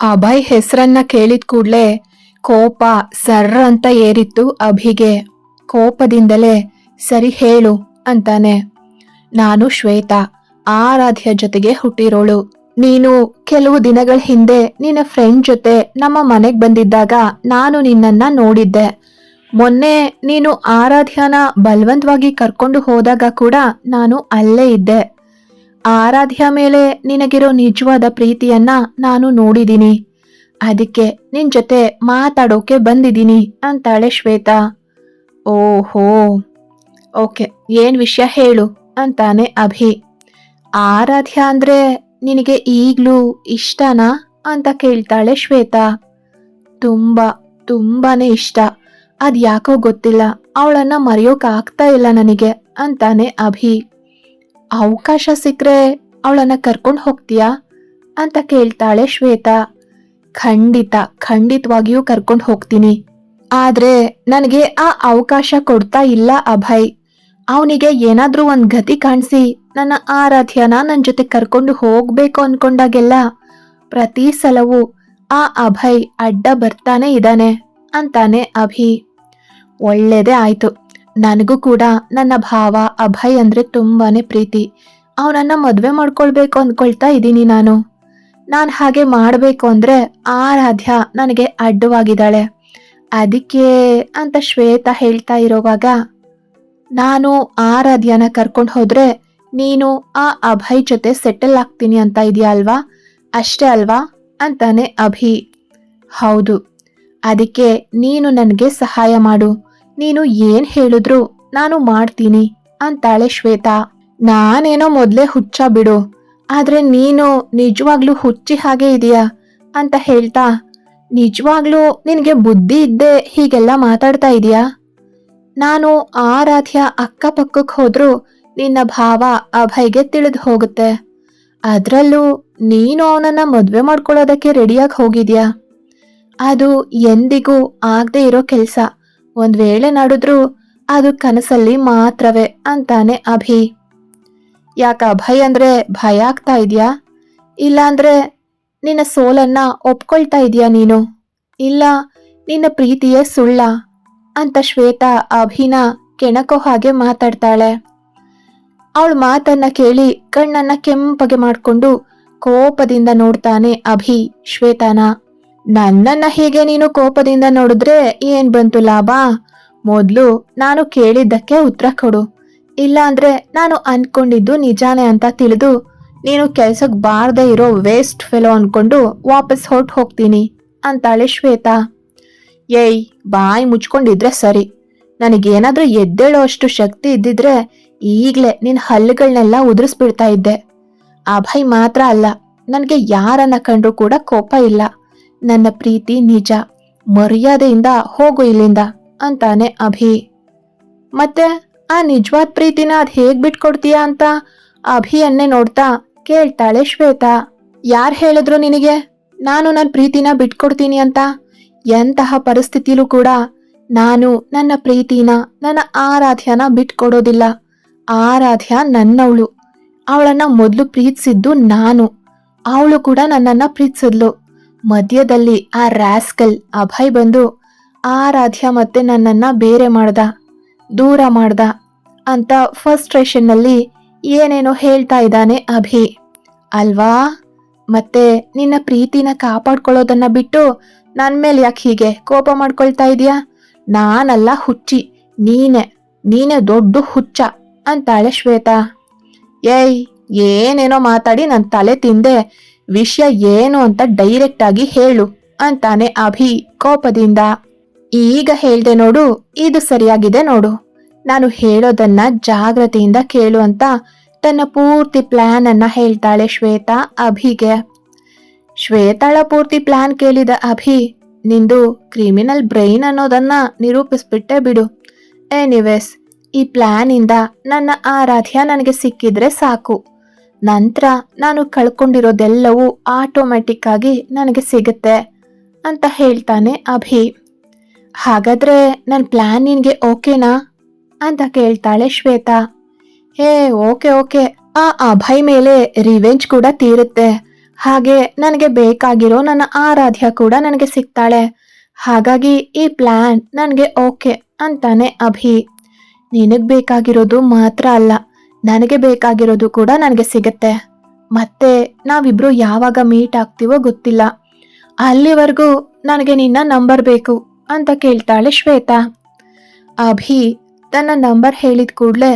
ಅಭಯ್ ಹೆಸರನ್ನ ಕೇಳಿದ ಕೂಡಲೇ ಕೋಪ ಸರ್ರ ಅಂತ ಏರಿತ್ತು ಅಭಿಗೆ. ಕೋಪದಿಂದಲೇ ಸರಿ ಹೇಳು ಅಂತಾನೆ. ನಾನು ಶ್ವೇತಾ, ಆರಾಧ್ಯ ಜೊತೆಗೆ ಹುಟ್ಟಿರೋಳು. ನೀನು ಕೆಲವು ದಿನಗಳ ಹಿಂದೆ ನಿನ್ನ ಫ್ರೆಂಡ್ ಜೊತೆ ನಮ್ಮ ಮನೆಗೆ ಬಂದಿದ್ದಾಗ ನಾನು ನಿನ್ನನ್ನ ನೋಡಿದ್ದೆ. ಮೊನ್ನೆ ನೀನು ಆರಾಧ್ಯನ ಬಲವಂತವಾಗಿ ಕರ್ಕೊಂಡು ಹೋದಾಗ ಕೂಡ ನಾನು ಅಲ್ಲೇ ಇದ್ದೆ. ಆರಾಧ್ಯ ಮೇಲೆ ನಿನಗಿರೋ ನಿಜವಾದ ಪ್ರೀತಿಯನ್ನ ನಾನು ನೋಡಿದೀನಿ. ಅದಕ್ಕೆ ನಿನ್ ಜೊತೆ ಮಾತಾಡೋಕೆ ಬಂದಿದ್ದೀನಿ ಅಂತಾಳೆ ಶ್ವೇತಾ. ಓಹೋ, ಓಕೆ, ಏನ್ ವಿಷಯ ಹೇಳು ಅಂತಾನೆ ಅಭಿ. ಆರಾಧ್ಯ ಅಂದ್ರೆ ನಿನಗೆ ಈಗ್ಲೂ ಇಷ್ಟನಾ ಅಂತ ಕೇಳ್ತಾಳೆ ಶ್ವೇತಾ. ತುಂಬಾ, ತುಂಬಾನೇ ಇಷ್ಟ. ಅದ್ಯಾಕೋ ಗೊತ್ತಿಲ್ಲ, ಅವಳನ್ನ ಮರೆಯೋಕ್ ಆಗ್ತಾ ಇಲ್ಲ ನನಗೆ ಅಂತಾನೆ ಅಭಿ. ಅವಕಾಶ ಸಿಕ್ಕರೆ ಅವಳನ್ನ ಕರ್ಕೊಂಡು ಹೋಗ್ತೀಯಾ? ಅಂತ ಕೇಳ್ತಾಳೆ ಶ್ವೇತಾ. ಖಂಡಿತ, ಖಂಡಿತವಾಗಿಯೂ ಕರ್ಕೊಂಡು ಹೋಗ್ತೀನಿ. ಆದ್ರೆ ನನಗೆ ಆ ಅವಕಾಶ ಕೊಡ್ತಾ ಇಲ್ಲ ಅಭಯ್. ಅವನಿಗೆ ಏನಾದ್ರೂ ಒಂದು ಗತಿ ಕಾಣಿಸಿ, ನನ್ನ ಆರಾಧ್ಯನ ನನ್ನ ಜೊತೆ ಕರ್ಕೊಂಡು ಹೋಗ್ಬೇಕು ಅನ್ಕೊಂಡಾಗೆಲ್ಲ ಪ್ರತಿ ಸಲವೂ ಆ ಅಭಯ್ ಅಡ್ಡ ಬರ್ತಾನೆ ಇದ್ದಾನೆ ಅಂತಾನೆ ಅಭಿ. ಒಳ್ಳೇದೇ ಆಯ್ತು. ನನಗೂ ಕೂಡ ನನ್ನ ಭಾವ ಅಭಯ್ ಅಂದ್ರೆ ತುಂಬಾನೇ ಪ್ರೀತಿ. ಅವನನ್ನ ಮದುವೆ ಮಾಡ್ಕೊಳ್ಬೇಕು ಅಂದ್ಕೊಳ್ತಾ ಇದ್ದೀನಿ ನಾನು. ನಾನು ಹಾಗೆ ಮಾಡಬೇಕು ಅಂದ್ರೆ ಆರಾಧ್ಯ ನನಗೆ ಅಡ್ಡವಾಗಿದ್ದಾಳೆ. ಅದಕ್ಕೆ ಅಂತ ಶ್ವೇತಾ ಹೇಳ್ತಾ ಇರೋವಾಗ, ನಾನು ಆರಾಧ್ಯನ ಕರ್ಕೊಂಡು ಹೋದ್ರೆ ನೀನು ಆ ಅಭಯ್ ಜೊತೆ ಸೆಟಲ್ ಆಗ್ತೀನಿ ಅಂತ ಇದೆಯಾ ಅಲ್ವಾ? ಅಷ್ಟೇ ಅಲ್ವಾ? ಅಂತಾನೆ ಅಭಿ. ಹೌದು. ಅದಕ್ಕೆ ನೀನು ನನಗೆ ಸಹಾಯ ಮಾಡು. ನೀನು ಏನ್ ಹೇಳಿದ್ರು ನಾನು ಮಾಡ್ತೀನಿ ಅಂತಾಳೆ ಶ್ವೇತಾ. ನಾನೇನೋ ಮೊದ್ಲೇ ಹುಚ್ಚ ಬಿಡು, ಆದ್ರೆ ನೀನು ನಿಜವಾಗ್ಲೂ ಹುಚ್ಚಿ ಹಾಗೆ ಇದೆಯಾ ಅಂತ ಹೇಳ್ತಾ, ನಿಜವಾಗ್ಲೂ ನಿನಗೆ ಬುದ್ಧಿ ಇದ್ದೆ ಹೀಗೆಲ್ಲ ಮಾತಾಡ್ತಾ ಇದೀಯಾ? ನಾನು ಆರಾಧ್ಯ ಅಕ್ಕಪಕ್ಕಕ್ಕೆ ಹೋದ್ರೂ ನಿನ್ನ ಭಾವ ಅಭಯ್ಗೆ ತಿಳಿದು ಹೋಗುತ್ತೆ. ಅದ್ರಲ್ಲೂ ನೀನು ಅವನನ್ನ ಮದುವೆ ಮಾಡ್ಕೊಳ್ಳೋದಕ್ಕೆ ರೆಡಿಯಾಗಿ ಹೋಗಿದ್ಯಾ? ಅದು ಎಂದಿಗೂ ಆಗದೆ ಇರೋ ಕೆಲ್ಸ. ಒಂದ್ ವೇಳೆ ನಡೆದ್ರೂ ಅದು ಕನಸಲ್ಲಿ ಮಾತ್ರವೇ ಅಂತಾನೆ ಅಭಿ. ಯಾಕ ಅಭಯ್ ಅಂದ್ರೆ ಭಯ ಆಗ್ತಾ ಇದ್ಯಾ? ಇಲ್ಲಾಂದ್ರೆ ನಿನ್ನ ಸೋಲನ್ನ ಒಪ್ಕೊಳ್ತಾ ಇದೀಯಾ ನೀನು? ಇಲ್ಲ, ನಿನ್ನ ಪ್ರೀತಿಯೇ ಸುಳ್ಳ? ಅಂತ ಶ್ವೇತಾ ಅಭಿನ ಕೆಣಕೋ ಹಾಗೆ ಮಾತಾಡ್ತಾಳೆ. ಅವಳ ಮಾತನ್ನ ಕೇಳಿ ಕಣ್ಣನ್ನ ಕೆಂಪಗೆ ಮಾಡಿಕೊಂಡು ಕೋಪದಿಂದ ನೋಡ್ತಾನೆ ಅಭಿ ಶ್ವೇತಾನ. ನನ್ನನ್ನ ಹೀಗೆ ನೀನು ಕೋಪದಿಂದ ನೋಡಿದ್ರೆ ಏನ್ ಬಂತು ಲಾಭ? ಮೊದ್ಲು ನಾನು ಕೇಳಿದ್ದಕ್ಕೆ ಉತ್ತರ ಕೊಡು. ಇಲ್ಲ ಅಂದ್ರೆ ನಾನು ಅನ್ಕೊಂಡಿದ್ದು ನಿಜಾನೇ ಅಂತ ತಿಳಿದು ನೀನು ಕೆಲ್ಸಕ್ ಬಾರ್ದೇ ಇರೋ ವೇಸ್ಟ್ ಫೆಲೋ ಅನ್ಕೊಂಡು ವಾಪಸ್ ಹೊರ್ಟ್ ಹೋಗ್ತೀನಿ, ಅಂತಾಳೆ ಶ್ವೇತಾ. ಏಯ್, ಬಾಯಿ ಮುಚ್ಕೊಂಡಿದ್ರೆ ಸರಿ. ನನಗೇನಾದ್ರೂ ಎದ್ದೇಳೋ ಅಷ್ಟು ಶಕ್ತಿ ಇದ್ದಿದ್ರೆ ಈಗ್ಲೇ ನಿನ್ ಹಲ್ಲುಗಳನ್ನೆಲ್ಲ ಉದುರಿಸ್ಬಿಡ್ತಾ ಇದ್ದೆ. ಅಭಯ್ ಮಾತ್ರ ಅಲ್ಲ, ನನಗೆ ಯಾರನ್ನ ಕಂಡ್ರೂ ಕೂಡ ಕೋಪ ಇಲ್ಲ. ನನ್ನ ಪ್ರೀತಿ ನಿಜ. ಮರ್ಯಾದೆಯಿಂದ ಹೋಗು ಇಲ್ಲಿಂದ, ಅಂತಾನೆ ಅಭಿ. ಮತ್ತೆ, ಆ ನಿಜವಾದ ಪ್ರೀತಿನ ಅದ್ ಹೇಗ್ ಬಿಟ್ಕೊಡ್ತೀಯಾ ಅಂತ ಅಭಿಯನ್ನೇ ನೋಡ್ತಾ ಕೇಳ್ತಾಳೆ ಶ್ವೇತಾ. ಯಾರ್ ಹೇಳಿದ್ರು ನಿನಗೆ, ನಾನು ನನ್ನ ಪ್ರೀತಿನ ಬಿಟ್ಕೊಡ್ತೀನಿ ಅಂತ? ಎಂತಹ ಪರಿಸ್ಥಿತಿಲೂ ಕೂಡ ನಾನು ನನ್ನ ಪ್ರೀತಿನ, ನನ್ನ ಆರಾಧ್ಯನ ಬಿಟ್ಕೊಡೋದಿಲ್ಲ. ಆರಾಧ್ಯ ನನ್ನವಳು. ಅವಳನ್ನ ಮೊದಲು ಪ್ರೀತಿಸಿದ್ದು ನಾನು. ಅವಳು ಕೂಡ ನನ್ನನ್ನ ಪ್ರೀತಿಸಿದ್ಲು. ಮಧ್ಯದಲ್ಲಿ ಆ ರ್ಯಾಸ್ಕಲ್ ಅಭಯ್ ಬಂದು, ಆರಾಧ್ಯ ಮತ್ತೆ ನನ್ನನ್ನ ಬೇರೆ ಮಾಡ್ದ, ದೂರ ಮಾಡ್ದ ಅಂತ ಫಸ್ಟ್ರೇಷನ್ನಲ್ಲಿ ಏನೇನೋ ಹೇಳ್ತಾ ಇದ್ದಾನೆ ಅಭಿ. ಅಲ್ವಾ? ಮತ್ತೆ ನಿನ್ನ ಪ್ರೀತಿನ ಕಾಪಾಡ್ಕೊಳ್ಳೋದನ್ನ ಬಿಟ್ಟು ನನ್ನ ಮೇಲೆ ಯಾಕೆ ಹೀಗೆ ಕೋಪ ಮಾಡ್ಕೊಳ್ತಾ ಇದೀಯಾ ನಾನಲ್ಲ ಹುಚ್ಚಿ, ನೀನೆ ನೀನೆ ದೊಡ್ಡ ಹುಚ್ಚ ಅಂತಾಳೆ ಶ್ವೇತಾ. ಏಯ್, ಏನೇನೋ ಮಾತಾಡಿ ನನ್ನ ತಲೆ ತಿಂದೆ ವಿಷಯ ಏನು ಅಂತ ಡೈರೆಕ್ಟ್ ಆಗಿ ಹೇಳು ಅಂತಾನೆ ಅಭಿ ಕೋಪದಿಂದ. ಈಗ ಹೇಳ್ದೆ ನೋಡು, ಇದು ಸರಿಯಾಗಿದೆ ನೋಡು. ನಾನು ಹೇಳೋದನ್ನ ಜಾಗ್ರತೆಯಿಂದ ಕೇಳು ಅಂತ ತನ್ನ ಪೂರ್ತಿ ಪ್ಲಾನ್ ಅನ್ನ ಹೇಳ್ತಾಳೆ ಶ್ವೇತಾ ಅಭಿಗೆ. ಶ್ವೇತಾಳ ಪೂರ್ತಿ ಪ್ಲಾನ್ ಕೇಳಿದ ಅಭಿ, ನಿಂದು ಕ್ರಿಮಿನಲ್ ಬ್ರೈನ್ ಅನ್ನೋದನ್ನ ನಿರೂಪಿಸ್ಬಿಟ್ಟೆ ಬಿಡು. ಎನಿವೇಸ್ ಈ ಪ್ಲಾನ್ ಇಂದ ನನ್ನ ಆರಾಧ್ಯ ನನಗೆ ಸಿಕ್ಕಿದ್ರೆ ಸಾಕು. ನಂತರ ನಾನು ಕಳ್ಕೊಂಡಿರೋದೆಲ್ಲವೂ ಆಟೋಮ್ಯಾಟಿಕ್ ಆಗಿ ನನಗೆ ಸಿಗುತ್ತೆ ಅಂತ ಹೇಳ್ತಾನೆ ಅಭಿ. ಹಾಗಾದ್ರೆ ನನ್ನ ಪ್ಲಾನ್ ನಿನಗೆ ಓಕೆನಾ? ಅಂತ ಕೇಳ್ತಾಳೆ ಶ್ವೇತಾ. ಹೇ, ಓಕೆ ಓಕೆ. ಆ ಅಭಯ್ ಮೇಲೆ ರಿವೆಂಜ್ ಕೂಡ ತೀರುತ್ತೆ. ಹಾಗೆ ನನಗೆ ಬೇಕಾಗಿರೋ ನನ್ನ ಆರಾಧ್ಯ ಕೂಡ ನನಗೆ ಸಿಗ್ತಾಳೆ. ಹಾಗಾಗಿ ಈ ಪ್ಲಾನ್ ನನಗೆ ಓಕೆ ಅಂತಾನೆ ಅಭಿ. ನಿನಗೆ ಬೇಕಾಗಿರೋದು ಮಾತ್ರ ಅಲ್ಲ ನನಗೆ ಬೇಕಾಗಿರೋದು ಕೂಡ ನನಗೆ ಸಿಗುತ್ತೆ. ಮತ್ತೆ ನಾವಿಬ್ರು ಯಾವಾಗ ಮೀಟ್ ಆಗ್ತೀವೋ ಗೊತ್ತಿಲ್ಲ. ಅಲ್ಲಿವರೆಗೂ ನನಗೆ ನಿನ್ನ ನಂಬರ್ ಬೇಕು ಅಂತ ಕೇಳ್ತಾಳೆ ಶ್ವೇತಾ. ಅಭಿ ತನ್ನ ನಂಬರ್ ಹೇಳಿದ ಕೂಡಲೇ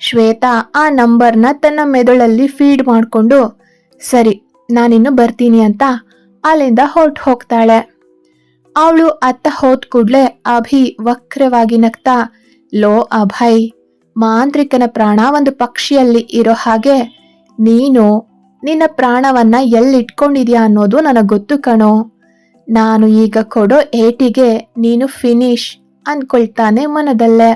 ಶ್ವೇತಾ ಆ ನಂಬರ್ನ ತನ್ನ ಮೆದುಳಲ್ಲಿ ಫೀಡ್ ಮಾಡಿಕೊಂಡು, ಸರಿ, ನಾನಿನ್ನು ಬರ್ತೀನಿ ಅಂತ ಅಲ್ಲಿಂದ ಹೊರಟು ಹೋಗ್ತಾಳೆ. ಅವಳು ಅತ್ತ ಹೋದ ಕೂಡಲೇ ಅಭಿ ವಕ್ರವಾಗಿ ನಗ್ತಾ, ಲೋ, ಅಭಯ್ ಮಾಂತ್ರಿಕನ ಪ್ರಾಣ ಒಂದು ಪಕ್ಷಿಯಲ್ಲಿ ಇರೋ ಹಾಗೆ, ನೀನು ನಿನ್ನ ಪ್ರಾಣವನ್ನ ಎಲ್ಲಿಟ್ಕೊಂಡಿದ್ಯಾ ಅನ್ನೋದು ನನಗೆ ಗೊತ್ತು ಕಣೋ. ನಾನು ಈಗ ಕೊಡೋ ಏಟಿಗೆ ನೀನು ಫಿನಿಶ್ ಅನ್ಕೊಳ್ತಾನೆ ಮನದಲ್ಲೇ.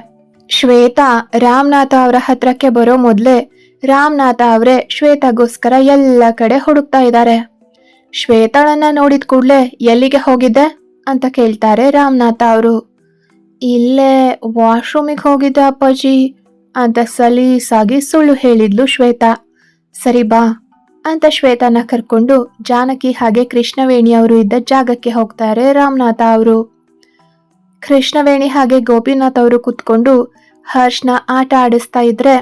ಶ್ವೇತಾ, ರಾಮನಾಥ ಅವರ ಹತ್ರಕ್ಕೆ ಬರೋ ಮೊದಲೇ ರಾಮನಾಥ ಅವರೇ ಶ್ವೇತಾಗೋಸ್ಕರ ಎಲ್ಲ ಕಡೆ ಹುಡುಕ್ತಾ ಇದ್ದಾರೆ ಶ್ವೇತಾಳನ್ನ ನೋಡಿದ ಕೂಡಲೇ ಎಲ್ಲಿಗೆ ಹೋಗಿದ್ದೆ ಅಂತ ಕೇಳ್ತಾರೆ ರಾಮನಾಥ ಅವರು. ಇಲ್ಲೇ ವಾಶ್ರೂಮಿಗೆ ಹೋಗಿದ್ದೆ ಅಪ್ಪಾಜಿ. ಅಂತ ಸಲೀಸಾಗಿ ಸುಳ್ಳು ಹೇಳಿದ್ಲು ಶ್ವೇತಾ. ಸರಿ ಬಾ ಅಂತ ಶ್ವೇತಾನ ಕರ್ಕೊಂಡು ಜಾನಕಿ ಹಾಗೆ ಕೃಷ್ಣವೇಣಿ ಅವರು ಇದ್ದ ಜಾಗಕ್ಕೆ ಹೋಗ್ತಾರೆ ರಾಮನಾಥ ಅವರು. ಕೃಷ್ಣವೇಣಿ ಹಾಗೆ ಗೋಪಿನಾಥ್ ಅವರು ಕುತ್ಕೊಂಡು ಹರ್ಷ್ನ ಆಟ ಆಡಿಸ್ತಾ ಇದ್ರೆ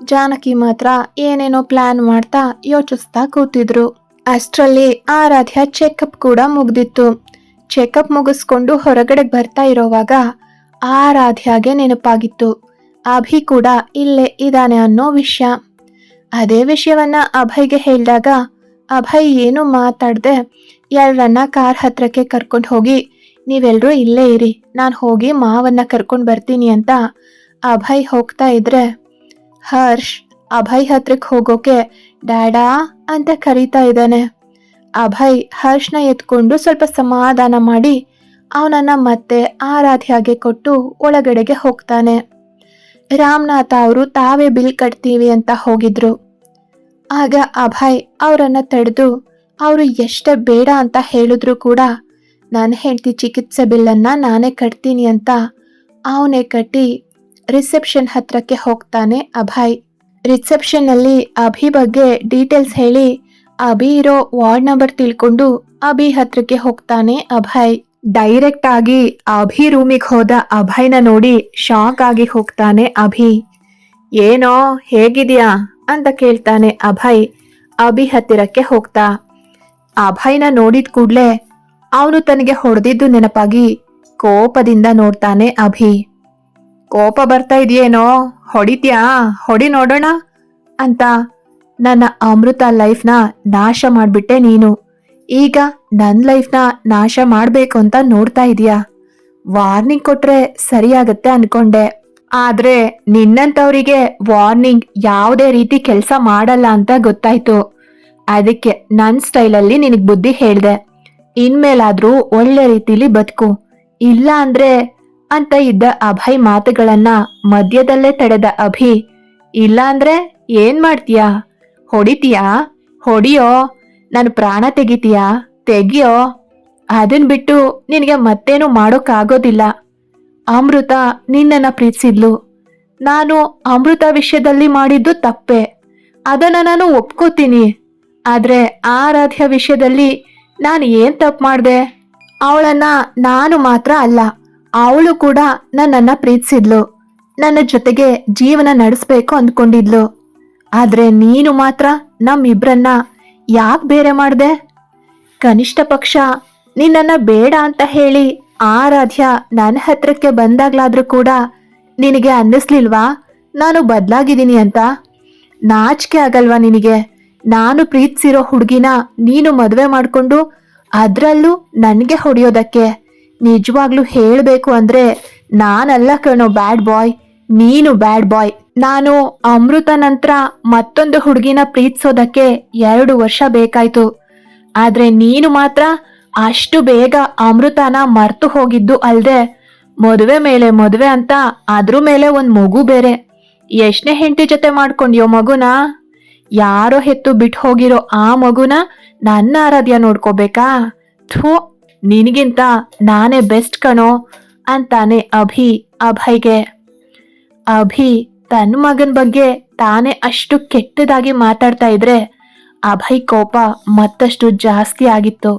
ಜಾನಕಿ ಮಾತ್ರ ಏನೇನೋ ಪ್ಲಾನ್ ಮಾಡ್ತಾ ಯೋಚಿಸ್ತಾ ಕೂತಿದ್ರು. ಅಷ್ಟರಲ್ಲಿ ಆರಾಧ್ಯ ಚೆಕಪ್ ಕೂಡ ಮುಗ್ದಿತ್ತು. ಚೆಕಪ್ ಮುಗಿಸ್ಕೊಂಡು ಹೊರಗಡೆ ಬರ್ತಾ ಇರೋವಾಗ ಆರಾಧ್ಯಾಗೆ ನೆನಪಾಗಿತ್ತು. ಅಭಿ ಕೂಡ ಇಲ್ಲೇ ಇದ್ದಾನೆ ಅನ್ನೋ ವಿಷಯ. ಅದೇ ವಿಷಯವನ್ನ ಅಭಯ್ಗೆ ಹೇಳಿದಾಗ ಅಭಯ್ ಏನು ಮಾತಾಡದೆ ಎಲ್ಲರನ್ನ ಕಾರ್ ಹತ್ರಕ್ಕೆ ಕರ್ಕೊಂಡು ಹೋಗಿ ನೀವೆಲ್ಲರೂ ಇಲ್ಲೇ ಇರಿ, ನಾನು ಹೋಗಿ ಮಾವನ್ನ ಕರ್ಕೊಂಡು ಬರ್ತೀನಿ ಅಂತ ಅಭಯ್ ಹೋಗ್ತಾ ಇದ್ರೆ, ಹರ್ಷ್, ಅಭಯ್ ಹತ್ರಕ್ಕೆ ಹೋಗೋಕೆ ಡ್ಯಾಡಾ ಅಂತ ಕರೀತಾ ಇದ್ದಾನೆ. ಅಭಯ್ ಹರ್ಷ್ನ ಎತ್ಕೊಂಡು ಸ್ವಲ್ಪ ಸಮಾಧಾನ ಮಾಡಿ ಅವನನ್ನ ಮತ್ತೆ ಆರಾಧ್ಯಾಗೆ ಕೊಟ್ಟು ಒಳಗಡೆಗೆ ಹೋಗ್ತಾನೆ. ರಾಮನಾಥ ಅವರು ತಾವೇ ಬಿಲ್ ಕಟ್ತೀವಿ ಅಂತ ಹೋಗಿದ್ರು. ಆಗ ಅಭಯ್ ಅವರನ್ನ ತಡೆದು, ಅವರು ಎಷ್ಟೇ ಬೇಡ ಅಂತ ಹೇಳಿದ್ರು ಕೂಡ ನಾನು ಹೆಂಡತಿ ಚಿಕಿತ್ಸೆ ಬಿಲ್ಲನ್ನು ನಾನೇ ಕಟ್ತೀನಿ ಅಂತ ಅವನೇ ಕಟ್ಟಿ ರಿಸೆಪ್ಷನ್ ಹತ್ರಕ್ಕೆ ಹೋಗ್ತಾನೆ ಅಭಯ್. ರಿಸೆಪ್ಷನ್ನಲ್ಲಿ ಅಭಿ ಬಗ್ಗೆ ಡೀಟೇಲ್ಸ್ ಹೇಳಿ, ಅಭಿ ಇರೋ ವಾರ್ಡ್ ನಂಬರ್ ತಿಳ್ಕೊಂಡು ಅಭಿ ಹತ್ರಕ್ಕೆ ಹೋಗ್ತಾನೆ ಅಭಯ್. ಡೈರೆಕ್ಟ್ ಆಗಿ ಅಭಿ ರೂಮಿಗೆ ಹೋದ ಅಭಯ್ನ ನೋಡಿ ಶಾಕ್ ಆಗಿ ಹೋಗ್ತಾನೆ ಅಭಿ. ಏನೋ, ಹೇಗಿದ್ಯಾ? ಅಂತ ಕೇಳ್ತಾನೆ ಅಭಯ್. ಅಭಿ ಹತ್ತಿರಕ್ಕೆ ಹೋಗ್ತಾ. ಅಭಯ್ನ ನೋಡಿದ ಕೂಡಲೇ ಅವನು ತನಗೆ ಹೊಡೆದಿದ್ದು ನೆನಪಾಗಿ ಕೋಪದಿಂದ ನೋಡ್ತಾನೆ ಅಭಿ. ಕೋಪ ಬರ್ತಾ ಇದೆಯೇನೋ? ಹೊಡಿತ್ಯಾ? ಹೊಡಿ ನೋಡೋಣ ಅಂತ ನನ್ನ ಅಮೃತ ಲೈಫ್ನ ನಾಶ ಮಾಡಿಬಿಟ್ಟೆ ನೀನು. ಈಗ ನನ್ನ ಲೈಫ್ನ ನಾಶ ಮಾಡಬೇಕು ಅಂತ ನೋಡ್ತಾ ಇದೀಯಾ? ವಾರ್ನಿಂಗ್ ಕೊಟ್ರೆ ಸರಿಯಾಗತ್ತೆ ಅನ್ಕೊಂಡೆ. ಆದ್ರೆ ನಿನ್ನಂತವರಿಗೆ ವಾರ್ನಿಂಗ್ ಯಾವುದೇ ರೀತಿ ಕೆಲಸ ಮಾಡಲ್ಲ ಅಂತ ಗೊತ್ತಾಯ್ತು. ಅದಕ್ಕೆ ನನ್ನ ಸ್ಟೈಲಲ್ಲಿ ನಿನಗೆ ಬುದ್ಧಿ ಹೇಳ್ದೆ. ಇನ್ಮೇಲಾದ್ರೂ ಒಳ್ಳೆ ರೀತಿಲಿ ಬದುಕು. ಇಲ್ಲ ಅಂದ್ರೆ ಅಂತ ಇದ್ದ ಅಭಯ್ ಮಾತುಗಳನ್ನ ಮಧ್ಯದಲ್ಲೇ ತಡೆದ ಅಭಿ. ಇಲ್ಲ ಅಂದ್ರೆ ಏನ್ ಮಾಡ್ತೀಯಾ? ಹೊಡಿತೀಯಾ? ಹೊಡಿಯೋ? ನಾನು ಪ್ರಾಣ ತೆಗಿತೀಯಾ? ತೆಗಿಯೋ? ಅದನ್ ಬಿಟ್ಟು ನಿನಗೆ ಮತ್ತೇನು ಮಾಡೋಕ್ಕಾಗೋದಿಲ್ಲ. ಅಮೃತ ನಿನ್ನನ್ನ ಪ್ರೀತಿಸಿದ್ಲು. ನಾನು ಅಮೃತ ವಿಷಯದಲ್ಲಿ ಮಾಡಿದ್ದು ತಪ್ಪೆ. ಅದನ್ನ ನಾನು ಒಪ್ಕೋತೀನಿ. ಆದರೆ ಆರಾಧ್ಯ ವಿಷಯದಲ್ಲಿ ನಾನು ಏನು ತಪ್ಪು ಮಾಡಿದೆ? ಅವಳನ್ನ ನಾನು ಮಾತ್ರ ಅಲ್ಲ, ಅವಳು ಕೂಡ ನನ್ನನ್ನ ಪ್ರೀತಿಸಿದ್ಲು. ನನ್ನ ಜೊತೆಗೆ ಜೀವನ ನಡೆಸಬೇಕು ಅಂದ್ಕೊಂಡಿದ್ಲು. ಆದರೆ ನೀನು ಮಾತ್ರ ನಮ್ಮಿಬ್ರನ್ನ ಯಾಕೆ ಬೇರೆ ಮಾಡ್ದೆ? ಕನಿಷ್ಠ ಪಕ್ಷ, ನಿನ್ನನ್ನ ಬೇಡ ಅಂತ ಹೇಳಿ ಆರಾಧ್ಯ ನನ್ನ ಹತ್ರಕ್ಕೆ ಬಂದಾಗ್ಲಾದ್ರೂ ಕೂಡ ನಿನಗೆ ಅನ್ನಿಸ್ಲಿಲ್ವಾ? ನಾನು ಬದಲಾಗಿದ್ದೀನಿ ಅಂತ. ನಾಚಿಕೆ ಆಗಲ್ವಾ ನಿನಗೆ? ನಾನು ಪ್ರೀತಿಸಿರೋ ಹುಡುಗಿನ ನೀನು ಮದುವೆ ಮಾಡಿಕೊಂಡು ಅದರಲ್ಲೂ ನನಗೆ ಹೊಡೆಯೋದಕ್ಕೆ. ನಿಜವಾಗ್ಲೂ ಹೇಳಬೇಕು ಅಂದರೆ ನಾನಲ್ಲ ಕಣೋ ಬ್ಯಾಡ್ ಬಾಯ್, ನೀನು ಬ್ಯಾಡ್ ಬಾಯ್. ನಾನು ಅಮೃತ ನಂತರ ಮತ್ತೊಂದು ಹುಡುಗಿನ ಪ್ರೀತಿಸೋದಕ್ಕೆ ಎರಡು ವರ್ಷ ಬೇಕಾಯ್ತು. ಆದ್ರೆ ನೀನು ಮಾತ್ರ ಅಷ್ಟು ಬೇಗ ಅಮೃತನ ಮರ್ತು ಹೋಗಿದ್ದು ಅಲ್ದೆ ಮದುವೆ ಮೇಲೆ ಮದುವೆ ಅಂತ ಅದ್ರ ಮೇಲೆ ಒಂದ್ ಮಗು ಬೇರೆ. ಎಷ್ಟನೇ ಹೆಂಡತಿ ಜೊತೆ ಮಾಡ್ಕೊಂಡ್ಯೋ ಮಗುನ? ಯಾರೋ ಹೆತ್ತು ಬಿಟ್ಟು ಹೋಗಿರೋ ಆ ಮಗುನ ನನ್ನ ಆರಾಧ್ಯ ನೋಡ್ಕೋಬೇಕಾ? ಥೂ, ನಿನಗಿಂತ ನಾನೇ ಬೆಸ್ಟ್ ಕಣೋ ಅಂತಾನೆ ಅಭಿ ಅಭಯ್ಗೆ. ಅಭಿ ತನ್ನ ಮಗನ ಬಗ್ಗೆ ತಾನೇ ಅಷ್ಟು ಕೆಟ್ಟದಾಗಿ ಮಾತಾಡ್ತಾ ಇದ್ರೆ ಅಭಯ್ ಕೋಪ ಮತ್ತಷ್ಟು ಜಾಸ್ತಿ ಆಗಿತ್ತು.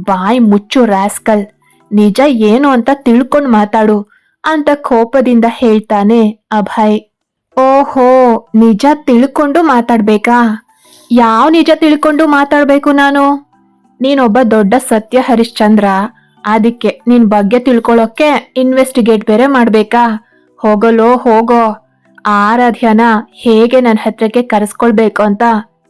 ಬಾಯ್ ಮುಚ್ಚು ರಾಸ್ಕಲ್. ನಿಜ ಏನು ಅಂತ ತಿಳ್ಕೊಂಡು ಮಾತಾಡು ಅಂತ ಕೋಪದಿಂದ ಹೇಳ್ತಾನೆ ಅಭಯ್. ಓಹೋ, ನಿಜ ತಿಳ್ಕೊಂಡು ಮಾತಾಡ್ಬೇಕಾ? ಯಾವ ನಿಜ ತಿಳ್ಕೊಂಡು ಮಾತಾಡ್ಬೇಕು ನಾನು? ನೀನೊಬ್ಬ ದೊಡ್ಡ ಸತ್ಯ ಹರಿಶ್ಚಂದ್ರ, ಅದಕ್ಕೆ ನಿನ್ ಬಗ್ಗೆ ತಿಳ್ಕೊಳ್ಳೋಕೆ ಇನ್ವೆಸ್ಟಿಗೇಟ್ ಬೇರೆ ಮಾಡ್ಬೇಕಾ? ಹೋಗಲೋ ಹೋಗೋ, ಆರಾಧ್ಯನ ಹೇಗೆ ನನ್ನ ಹತ್ರಕ್ಕೆ ಕರೆಸ್ಕೊಳ್ಬೇಕು ಅಂತ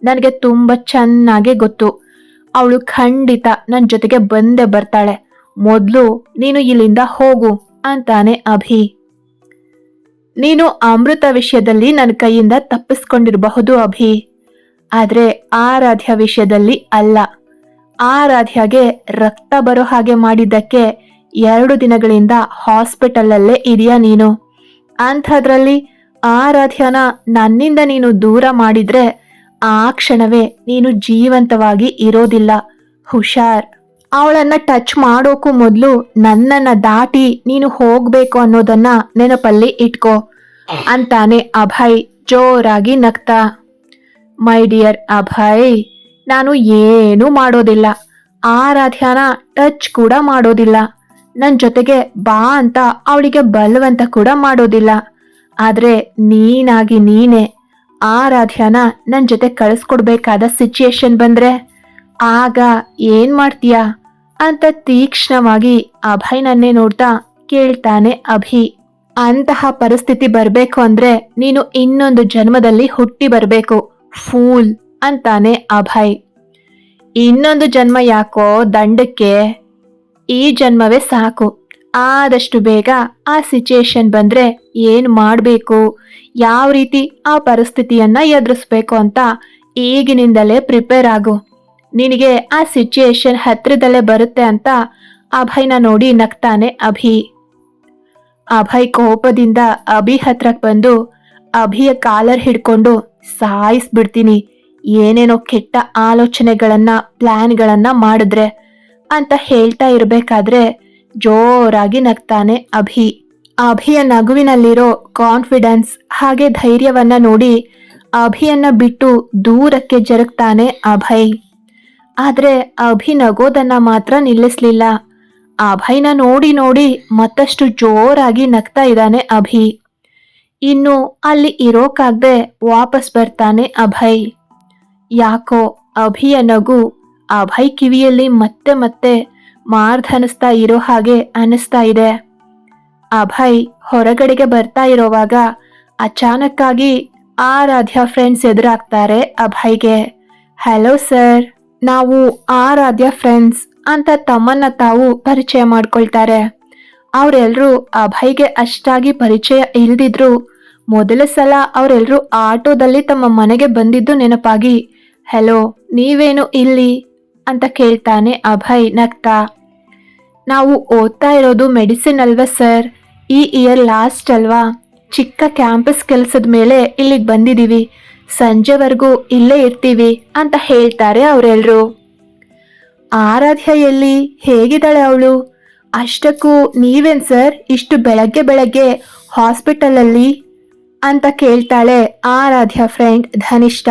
ನನಗೆ ತುಂಬ ಚೆನ್ನಾಗಿ ಗೊತ್ತು. ಅವಳು ಖಂಡಿತ ನನ್ನ ಜೊತೆಗೆ ಬಂದೇ ಬರ್ತಾಳೆ. ಮೊದಲು ನೀನು ಇಲ್ಲಿಂದ ಹೋಗು ಅಂತಾನೆ ಅಭಿ. ನೀನು ಅಮೃತ ವಿಷಯದಲ್ಲಿ ನನ್ನ ಕೈಯಿಂದ ತಪ್ಪಿಸ್ಕೊಂಡಿರಬಹುದು ಅಭಿ. ಆದರೆ ಆರಾಧ್ಯ ವಿಷಯದಲ್ಲಿ ಅಲ್ಲ. ಆರಾಧ್ಯಗೆ ರಕ್ತ ಬರೋ ಹಾಗೆ ಮಾಡಿದ್ದಕ್ಕೆ ಎರಡು ದಿನಗಳಿಂದ ಹಾಸ್ಪಿಟಲಲ್ಲೇ ಇದೆಯಾ ನೀನು. ಅಂಥದ್ರಲ್ಲಿ ಆರಾಧ್ಯನ ನನ್ನಿಂದ ನೀನು ದೂರ ಮಾಡಿದ್ರೆ ಆ ಕ್ಷಣವೇ ನೀನು ಜೀವಂತವಾಗಿ ಇರೋದಿಲ್ಲ. ಹುಷಾರ್. ಅವಳನ್ನ ಟಚ್ ಮಾಡೋಕು ಮೊದಲು ನನ್ನನ್ನ ದಾಟಿ ನೀನು ಹೋಗ್ಬೇಕು ಅನ್ನೋದನ್ನ ನೆನಪಲ್ಲಿ ಇಟ್ಕೋ. ಅಂತಾನೆ ಅಭಯ್ ಜೋರಾಗಿ ನಗ್ತಾ. ಮೈ ಡಿಯರ್ ಅಭಯ್, ನಾನು ಏನೂ ಮಾಡೋದಿಲ್ಲ. ಆರಾಧ್ಯಾನ ಟಚ್ ಕೂಡ ಮಾಡೋದಿಲ್ಲ. ನನ್ನ ಜೊತೆಗೆ ಬಾ ಅಂತ ಅವಳಿಗೆ ಬಲವಂತ ಕೂಡ ಮಾಡೋದಿಲ್ಲ. ಆದ್ರೆ ನೀನಾಗಿ ನೀನೆ. ಆರಾಧ್ಯನ ನನ್ನ ಜೊತೆ ಕಳಿಸ್ಕೊಡ್ಬೇಕಾದ ಸಿಚುಯೇಷನ್ ಬಂದ್ರೆ, ಆಗ ಏನು ಮಾಡ್ತೀಯಾ? ಅಂತ ತೀಕ್ಷ್ಣವಾಗಿ ಅಭಯ್ನನ್ನೇ ನೋಡ್ತಾ ಕೇಳ್ತಾನೆ ಅಭಿ. ಅಂತಹ ಪರಿಸ್ಥಿತಿ ಬರಬೇಕು ಅಂದ್ರೆ ನೀನು ಇನ್ನೊಂದು ಜನ್ಮದಲ್ಲಿ ಹುಟ್ಟಿ ಬರಬೇಕು, ಫೂಲ್ ಅಂತಾನೆ ಅಭಯ್. ಇನ್ನೊಂದು ಜನ್ಮ ಯಾಕೋ ದಂಡಕ್ಕೆ, ಈ ಜನ್ಮವೇ ಸಾಕು. ಆದಷ್ಟು ಬೇಗ ಆ ಸಿಚುಯೇಷನ್ ಬಂದ್ರೆ ಏನು ಮಾಡಬೇಕು? ಯಾವ ರೀತಿ ಆ ಪರಿಸ್ಥಿತಿಯನ್ನ ಎದುರಿಸ್ಬೇಕು ಅಂತ ಈಗಿನಿಂದಲೇ ಪ್ರಿಪೇರ್ ಆಗು. ನಿನಗೆ ಆ ಸಿಚುಯೇಷನ್ ಹತ್ತಿರದಲ್ಲೇ ಬರುತ್ತೆ ಅಂತ ಅಭಯ್ನ ನೋಡಿ ನಗ್ತಾನೆ ಅಭಿ. ಅಭಯ್ ಕೋಪದಿಂದ ಅಭಿ ಹತ್ರಕ್ಕೆ ಬಂದು ಅಭಿಯ ಕಾಲರ್ ಹಿಡ್ಕೊಂಡು ಸಾಯಿಸ್ಬಿಡ್ತೀನಿ. ಏನೇನೋ ಕೆಟ್ಟ ಆಲೋಚನೆಗಳನ್ನ, ಪ್ಲಾನ್ಗಳನ್ನ ಮಾಡಿದ್ರೆ ಅಂತ ಹೇಳ್ತಾ ಇರ್ಬೇಕಾದ್ರೆ ಜೋರಾಗಿ ನಗ್ತಾನೆ ಅಭಿ. ಅಭಿಯ ನಗುವಿನಲ್ಲಿರೋ ಕಾನ್ಫಿಡೆನ್ಸ್ ಹಾಗೆ ಧೈರ್ಯವನ್ನ ನೋಡಿ ಅಭಿಯನ್ನ ಬಿಟ್ಟು ದೂರಕ್ಕೆ ಜರುಗ್ತಾನೆ ಅಭಯ್. ಆದ್ರೆ ಅಭಿ ನಗೋದನ್ನ ಮಾತ್ರ ನಿಲ್ಲಿಸ್ಲಿಲ್ಲ. ಅಭಯ್ನ ನೋಡಿ ನೋಡಿ ಮತ್ತಷ್ಟು ಜೋರಾಗಿ ನಗ್ತಾ ಇದ್ದಾನೆ ಅಭಿ. ಇನ್ನು ಅಲ್ಲಿ ಇರೋಕಾಗ್ದೆ ವಾಪಸ್ ಬರ್ತಾನೆ ಅಭಯ್. ಯಾಕೋ ಅಭಿಯ ನಗು ಅಭಯ್ ಕಿವಿಯಲ್ಲಿ ಮತ್ತೆ ಮತ್ತೆ ಮಾರ್ಧನಿಸ್ತಾ ಇರೋ ಹಾಗೆ ಅನಿಸ್ತಾ ಇದೆ. ಅಭಯ್ ಹೊರಗಡೆಗೆ ಬರ್ತಾ ಇರೋವಾಗ ಅಚಾನಕ್ಕಾಗಿ ಆರಾಧ್ಯ ಫ್ರೆಂಡ್ಸ್ ಎದುರಾಗ್ತಾರೆ ಅಭಯ್ಗೆ. ಹಲೋ ಸರ್ ನಾವು ಆರಾಧ್ಯ ಫ್ರೆಂಡ್ಸ್ ಅಂತ ತಮ್ಮನ್ನ ತಾವು ಪರಿಚಯ ಮಾಡ್ಕೊಳ್ತಾರೆ. ಅವರೆಲ್ಲರೂ ಅಭಯ್ಗೆ ಅಷ್ಟಾಗಿ ಪರಿಚಯ ಇಲ್ದಿದ್ರು ಮೊದಲ ಸಲ ಅವರೆಲ್ಲರೂ ಆಟೋದಲ್ಲಿ ತಮ್ಮ ಮನೆಗೆ ಬಂದಿದ್ದು ನೆನಪಾಗಿ ಹೆಲೋ ನೀವೇನು ಇಲ್ಲಿ? ಅಂತ ಕೇಳ್ತಾನೆ ಅಭಯ್ ನಗ್ತಾ. ನಾವು ಓದ್ತಾ ಇರೋದು ಮೆಡಿಸಿನ್ ಅಲ್ವಾ ಸರ್ ಈ ಇಯರ್ ಲಾಸ್ಟ್ ಅಲ್ವಾ? ಚಿಕ್ಕ ಕ್ಯಾಂಪಸ್ ಕೆಲಸದ ಮೇಲೆ ಇಲ್ಲಿಗೆ ಬಂದಿದ್ದೀವಿ ಸಂಜೆವರೆಗೂ ಇಲ್ಲೇ ಇರ್ತೀವಿ ಅಂತ ಹೇಳ್ತಾರೆ ಅವರೆಲ್ಲರೂ ಆರಾಧ್ಯ ಎಲ್ಲಿ? ಹೇಗಿದ್ದಾಳೆ ಅವಳು? ಅಷ್ಟಕ್ಕೂ ನೀವೇನು ಸರ್ ಇಷ್ಟು ಬೆಳಗ್ಗೆ ಬೆಳಗ್ಗೆ ಹಾಸ್ಪಿಟಲಲ್ಲಿ? ಅಂತ ಕೇಳ್ತಾಳೆ ಆರಾಧ್ಯ ಫ್ರೆಂಡ್ ಧನಿಷ್ಠ.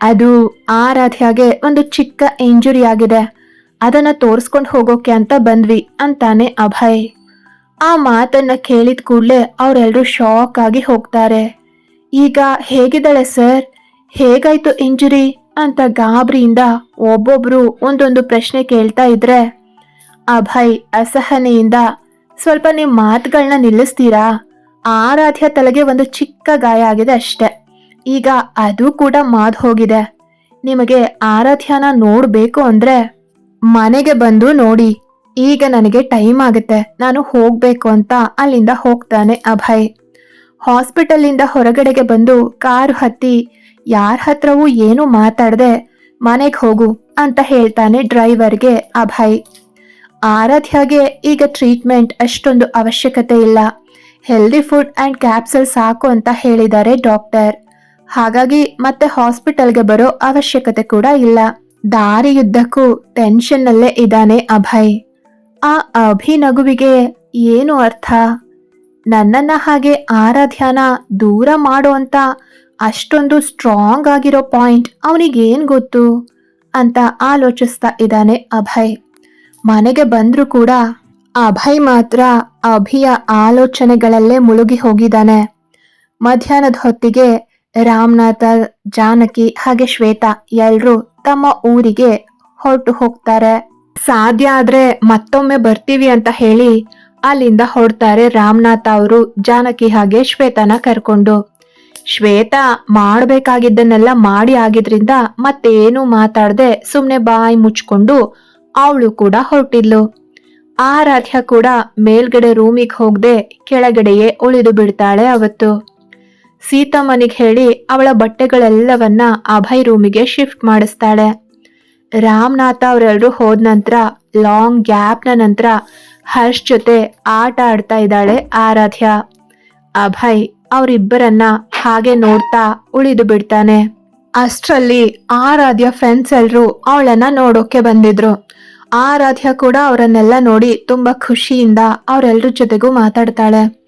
ಅದು ಆರಾಧ್ಯಗೆ ಒಂದು ಚಿಕ್ಕ ಇಂಜುರಿ ಆಗಿದೆ. ಅದನ್ನ ತೋರಿಸ್ಕೊಂಡು ಹೋಗೋಕೆ ಅಂತ ಬಂದ್ವಿ ಅಂತಾನೆ ಅಭಯ್. ಆ ಮಾತನ್ನ ಕೇಳಿದ ಕೂಡಲೇ ಅವರೆಲ್ಲರೂ ಶಾಕ್ ಆಗಿ ಹೋಗ್ತಾರೆ. ಈಗ ಹೇಗಿದ್ದಾಳೆ ಸರ್? ಹೇಗಾಯ್ತು ಇಂಜುರಿ? ಅಂತ ಗಾಬರಿಯಿಂದ ಒಬ್ಬೊಬ್ರು ಒಂದೊಂದು ಪ್ರಶ್ನೆ ಕೇಳ್ತಾ ಇದ್ರೆ, ಅಭಯ್ ಅಸಹನೆಯಿಂದ, ಸ್ವಲ್ಪ ನಿಮ್ಮ ಮಾತುಗಳನ್ನ ನಿಲ್ಲಿಸ್ತೀರಾ? ಆರಾಧ್ಯ ತಲೆಗೆ ಒಂದು ಚಿಕ್ಕ ಗಾಯ ಆಗಿದೆ ಅಷ್ಟೆ. ಈಗ ಅದು ಕೂಡ ಮಾದ್ ಹೋಗಿದೆ. ನಿಮಗೆ ಆರಾಧ್ಯನ ನೋಡ್ಬೇಕು ಅಂದ್ರೆ ಮನೆಗೆ ಬಂದು ನೋಡಿ. ಈಗ ನನಗೆ ಟೈಮ್ ಆಗುತ್ತೆ. ನಾನು ಹೋಗ್ಬೇಕು ಅಂತ ಅಲ್ಲಿಂದ ಹೋಗ್ತಾನೆ ಅಭಯ್. ಹಾಸ್ಪಿಟಲಿಂದ ಹೊರಗಡೆಗೆ ಬಂದು ಕಾರು ಹತ್ತಿ, ಯಾರ ಹತ್ರವೂ ಏನು ಮಾತಾಡದೆ? ಮನೆಗೆ ಹೋಗು ಅಂತ ಹೇಳ್ತಾನೆ ಡ್ರೈವರ್ಗೆ ಅಭಯ್. ಆರಾಧ್ಯಗೆ ಈಗ ಟ್ರೀಟ್ಮೆಂಟ್ ಅಷ್ಟೊಂದು ಅವಶ್ಯಕತೆ ಇಲ್ಲ. ಹೆಲ್ದಿ ಫುಡ್ ಅಂಡ್ ಕ್ಯಾಪ್ಸಲ್ ಸಾಕು ಅಂತ ಹೇಳಿದ್ದಾರೆ ಡಾಕ್ಟರ್. ಹಾಗಾಗಿ ಮತ್ತೆ ಹಾಸ್ಪಿಟಲ್ಗೆ ಬರೋ ಅವಶ್ಯಕತೆ ಕೂಡ ಇಲ್ಲ. ದಾರಿಯುದ್ದಕ್ಕೂ ಟೆನ್ಷನ್ನಲ್ಲೇ ಇದ್ದಾನೆ ಅಭಯ್. ಆ ಅಭಿನಗುವಿಗೆ ಏನು ಅರ್ಥ? ನನ್ನನ್ನು ಹಾಗೆ ಆರಾಧ್ಯಾನ ದೂರ ಮಾಡೋ ಅಷ್ಟೊಂದು ಸ್ಟ್ರಾಂಗ್ ಆಗಿರೋ ಪಾಯಿಂಟ್ ಅವನಿಗೇನು ಗೊತ್ತು? ಅಂತ ಆಲೋಚಿಸ್ತಾ ಇದ್ದಾನೆ ಅಭಯ್. ಮನೆಗೆ ಬಂದರೂ ಕೂಡ ಅಭಯ್ ಮಾತ್ರ ಅಭಿಯ ಆಲೋಚನೆಗಳಲ್ಲೇ ಮುಳುಗಿ ಹೋಗಿದ್ದಾನೆ. ಮಧ್ಯಾಹ್ನದ ಹೊತ್ತಿಗೆ ರಾಮನಾಥ, ಜಾನಕಿ ಹಾಗೆ ಶ್ವೇತಾ ಎಲ್ಲರೂ ತಮ್ಮ ಊರಿಗೆ ಹೊರಟು ಹೋಗ್ತಾರೆ. ಸಾಧ್ಯ ಆದ್ರೆ ಮತ್ತೊಮ್ಮೆ ಬರ್ತೀವಿ ಅಂತ ಹೇಳಿ ಅಲ್ಲಿಂದ ಹೊಡ್ತಾರೆ ರಾಮನಾಥ ಅವರು ಜಾನಕಿ ಹಾಗೆ ಶ್ವೇತನ ಕರ್ಕೊಂಡು. ಶ್ವೇತಾ ಮಾಡಬೇಕಾಗಿದ್ದನ್ನೆಲ್ಲ ಮಾಡಿ ಆಗಿದ್ರಿಂದ ಮತ್ತೇನು ಮಾತಾಡದೆ ಸುಮ್ಮನೆ ಬಾಯಿ ಮುಚ್ಕೊಂಡು ಅವಳು ಕೂಡ ಹೊರಟಿದ್ಲು. ಆರಾಧ್ಯ ಕೂಡ ಮೇಲ್ಗಡೆ ರೂಮಿಗೆ ಹೋಗದೆ ಕೆಳಗಡೆಯೇ ಉಳಿದು ಬಿಡ್ತಾಳೆ ಅವತ್ತು. ಸೀತಮ್ಮನಿಗೆ ಹೇಳಿ ಅವಳ ಬಟ್ಟೆಗಳೆಲ್ಲವನ್ನ ಅಭಯ್ ರೂಮಿಗೆ ಶಿಫ್ಟ್ ಮಾಡಿಸ್ತಾಳೆ. ರಾಮನಾಥ ಅವರೆಲ್ಲರೂ ಹೋದ ನಂತರ ಲಾಂಗ್ ಗ್ಯಾಪ್ನ ನಂತರ ಹರ್ಷ್ ಜೊತೆ ಆಟ ಆಡ್ತಾ ಇದ್ದಾಳೆ ಆರಾಧ್ಯ. ಅಭಯ್ ಅವರಿಬ್ಬರನ್ನ ಹಾಗೆ ನೋಡ್ತಾ ಉಳಿದು ಬಿಡ್ತಾನೆ. ಅಷ್ಟರಲ್ಲಿ ಆರಾಧ್ಯ ಫ್ರೆಂಡ್ಸ್ ಎಲ್ಲರೂ ಅವಳನ್ನ ನೋಡೋಕೆ ಬಂದಿದ್ರು. ಆರಾಧ್ಯ ಕೂಡ ಅವರನ್ನೆಲ್ಲ ನೋಡಿ ತುಂಬಾ ಖುಷಿಯಿಂದ ಅವರೆಲ್ಲರ ಜೊತೆಗೂ ಮಾತಾಡ್ತಾಳೆ.